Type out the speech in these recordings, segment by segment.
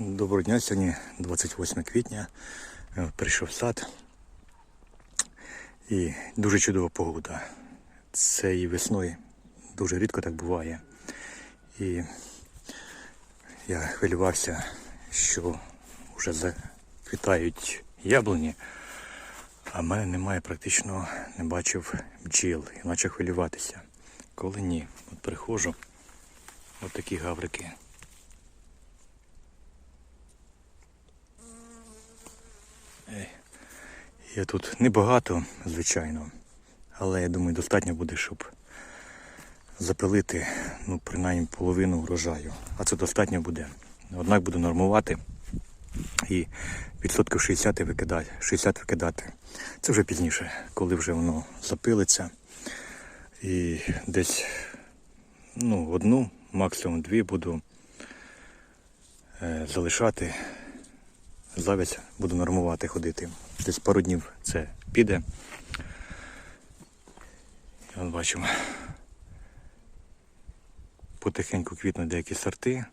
Доброго дня, сьогодні 28 квітня. Е, Прийшов сад. І дуже чудова погода. Це і весною дуже рідко так буває. І я хвилювався, що вже заквітають яблуні, а в мене немає практично, не бачив бджіл і почав хвилюватися. Коли ні, от приходжу, от такі гаврики. Я тут небагато, звичайно, але я думаю, достатньо буде, щоб запилити ну, принаймні половину врожаю. А це достатньо буде. Однак буду нормувати і відсотків 60 викидати, 60 викидати. Це вже пізніше, коли вже воно запилиться. І десь ну, одну, максимум дві буду е, залишати завязь буду нормувати ходити. Десь пару днів це піде. І от бачимо. Потихеньку квітнуть деякі сорти.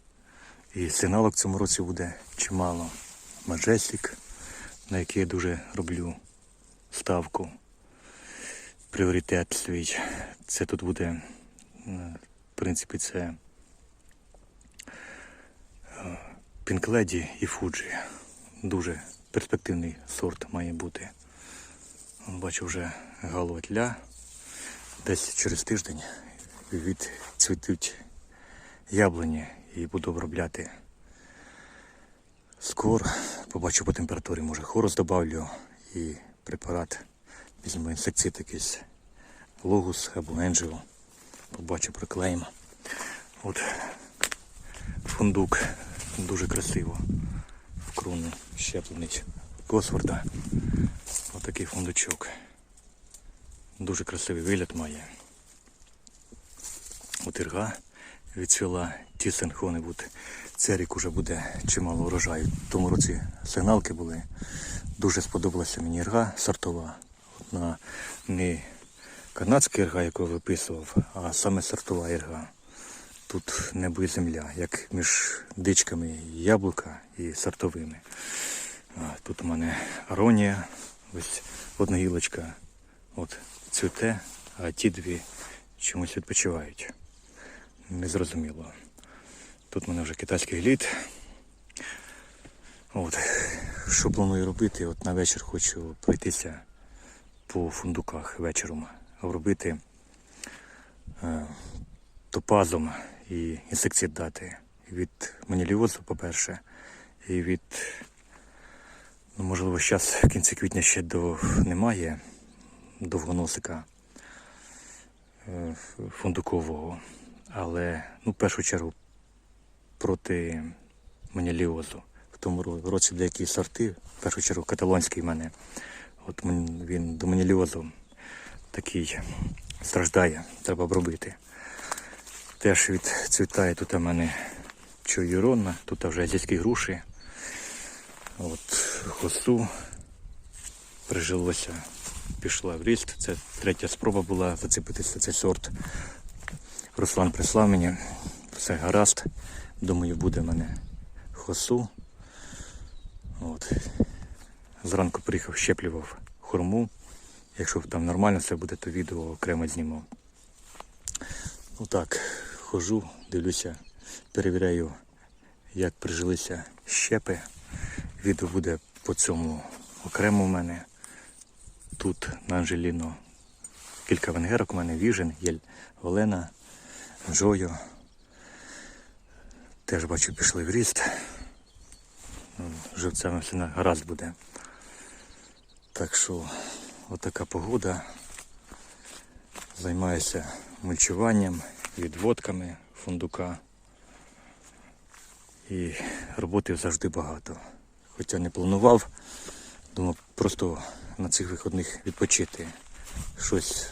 І сигналок в цьому році буде чимало. Маджестик, на який я дуже роблю ставку. Пріоритет свій. Це тут буде, е, в принципі, це Пінкледі і Фуджі дуже перспективний сорт має бути. Бачу вже галотля. Десь через тиждень відцвітуть яблуні і буду обробляти скор. Побачу по температурі, може хорус добавлю і препарат візьму інсекцид якийсь логус або енджіо. Побачу приклеїмо. От фундук дуже красиво в крону щеплений Косворда. Отакий фундучок. Дуже красивий вигляд має. От ірга відцвіла, ті синхрони будуть. Цей рік уже буде чимало урожаю. Тому році сигналки були. Дуже сподобалася мені ірга сортова. Одна не канадська ірга, яку я виписував, а саме сортова ірга. Тут небо і земля, як між дичками яблука і сортовими. Тут у мене аронія, ось одна гілочка от цвіте, а ті дві чомусь відпочивають. Незрозуміло. Тут у мене вже китайський глід. От. Що планую робити? От на вечір хочу пройтися по фундуках вечором, обробити е, топазом і інсекцид дати. Від маніліозу, по-перше, і від, ну, можливо, зараз в кінці квітня ще до, немає довгоносика е, фундукового, але ну, в першу чергу проти маніліозу. В тому році деякі сорти, в першу чергу каталонський в мене, от він до маніліозу такий страждає, треба обробити. Теж відцвітає тут у мене чуюронна, тут вже азійські груші. От хосту прижилося, пішла в ріст. Це третя спроба була зацепитися цей сорт. Руслан прислав мені, все гаразд. Думаю, буде в мене хосу. От. Зранку приїхав, щеплював хурму. Якщо там нормально все буде, то відео окремо зніму. Ну так, хожу, дивлюся, перевіряю, як прижилися щепи. Відео буде по цьому окремо в мене. Тут на Анжеліно кілька венгерок у мене, Віжен, Єль Олена, Джойо. Теж бачу, пішли в ріст. Ну, Живцями все гаразд буде. Так що, отака погода. Займаюся мульчуванням, відводками фундука. І роботи завжди багато. Хоча не планував, думав просто на цих виходних відпочити, щось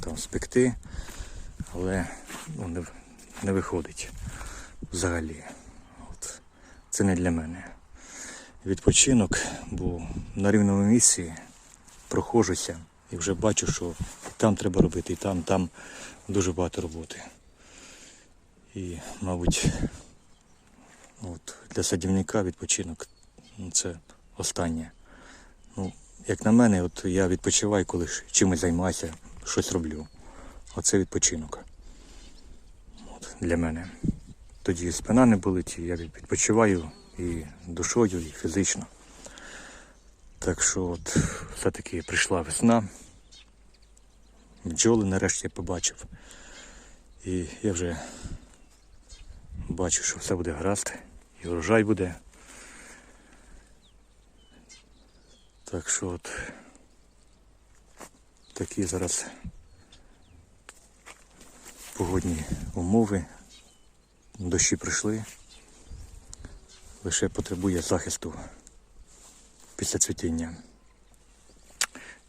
там спекти, але ну, не, не виходить взагалі. От. Це не для мене. Відпочинок, бо на рівному місці проходжуся і вже бачу, що там треба робити, і там, там дуже багато роботи. І, мабуть, от, для садівника відпочинок це останнє. Ну, як на мене, от я відпочиваю, коли чимось займаюся, щось роблю. Оце відпочинок. От, для мене. Тоді спина не болить, і я відпочиваю і душою, і фізично. Так що от все-таки прийшла весна. Бджоли нарешті побачив. І я вже бачу, що все буде гаразд, і врожай буде. Так що от такі зараз погодні умови. Дощі прийшли. Лише потребує захисту після цвітіння.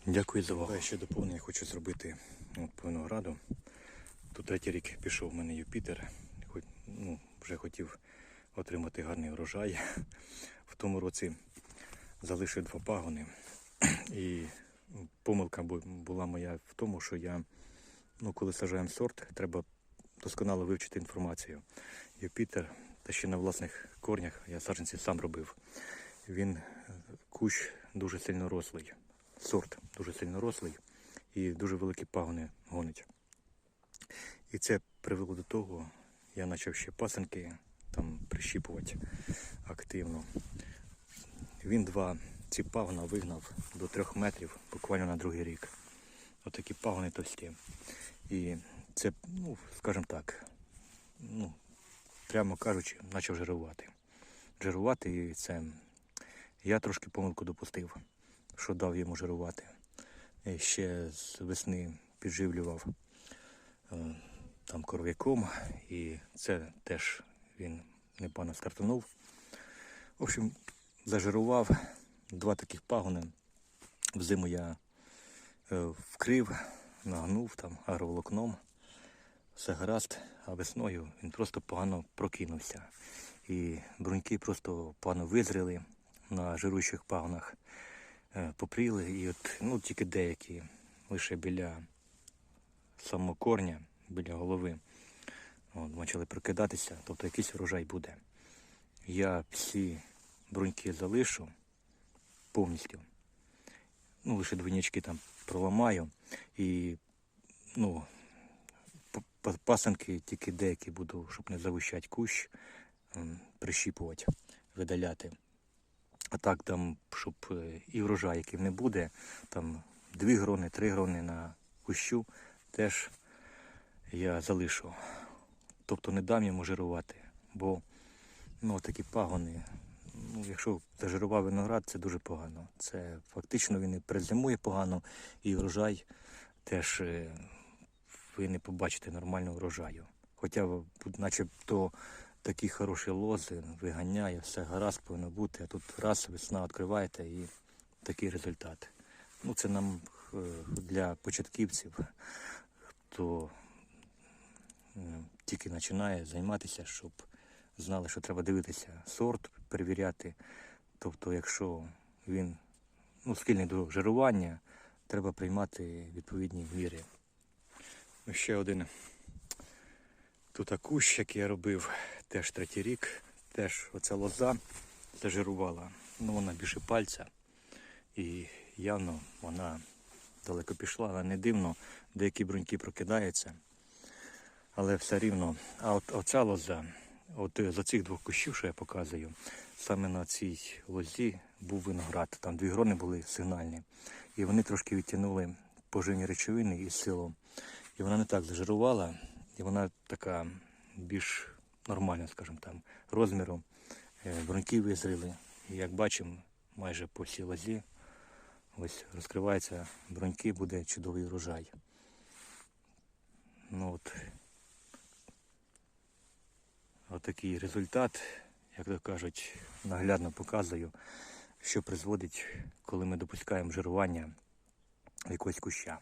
Дякую за увагу. Я ще доповнення хочу зробити от, по винограду. Тут третій рік пішов в мене Юпітер. Хоч, ну, вже хотів отримати гарний врожай. В тому році залишив два пагони. І помилка була моя в тому, що я, ну, коли сажаємо сорт, треба досконало вивчити інформацію. Юпітер, та ще на власних корнях я саджанці сам робив. Він е, кущ дуже сильно рослий. Сорт дуже сильно рослий і дуже великі пагони гонить. І це привело до того, я почав ще пасенки там прищіпувати активно. Він два ці пагона вигнав до трьох метрів буквально на другий рік. Отакі пагони товсті. І це, ну, скажімо так, ну, прямо кажучи, почав жирувати. Жирувати і це я трошки помилку допустив, що дав йому жирувати. Ще з весни підживлював е, там коров'яком, і це теж він непогано стартанув. В общем, зажирував два таких пагони. Взиму я е, вкрив, нагнув там агроволокном. Все гаразд, а весною він просто погано прокинувся. І бруньки просто погано визріли на жируючих пагонах, попріли, і от ну, тільки деякі лише біля самого корня, біля голови, от, почали прокидатися, тобто якийсь врожай буде. Я всі бруньки залишу повністю. Ну, лише двойнички там проламаю і ну, пасанки тільки деякі буду, щоб не завищати кущ, прищіпувати, видаляти. А так там, щоб е, і врожай, яким не буде, там дві грони, три грони на кущу теж я залишу. Тобто не дам йому жирувати, бо ну, такі пагони, ну, якщо зажирував виноград, це дуже погано. Це фактично він і призимує погано, і врожай теж е, ви не побачите нормального врожаю. Хоча начебто такі хороші лози виганяє, все гаразд повинно бути, а тут раз весна відкриваєте і такий результат. Ну, це нам е, для початківців, хто е, тільки починає займатися, щоб знали, що треба дивитися сорт, перевіряти. Тобто, якщо він ну, схильний до жирування, треба приймати відповідні міри. Ще один тут кущ, який я робив, теж третій рік, теж оця лоза зажирувала. Ну, вона більше пальця. І явно вона далеко пішла, але не дивно, деякі бруньки прокидаються. Але все рівно. А от оця лоза, от е, з оцих двох кущів, що я показую, саме на цій лозі був виноград. Там дві грони були сигнальні. І вони трошки відтягнули поживні речовини із силом. І вона не так зажирувала, і вона така більш нормальна, скажімо там, розміром. Е, Бруньки визріли. І як бачимо, майже по всій лозі ось розкриваються бруньки, буде чудовий урожай. Ну от, отакий результат, як то кажуть, наглядно показую, що призводить, коли ми допускаємо жирування якогось куща.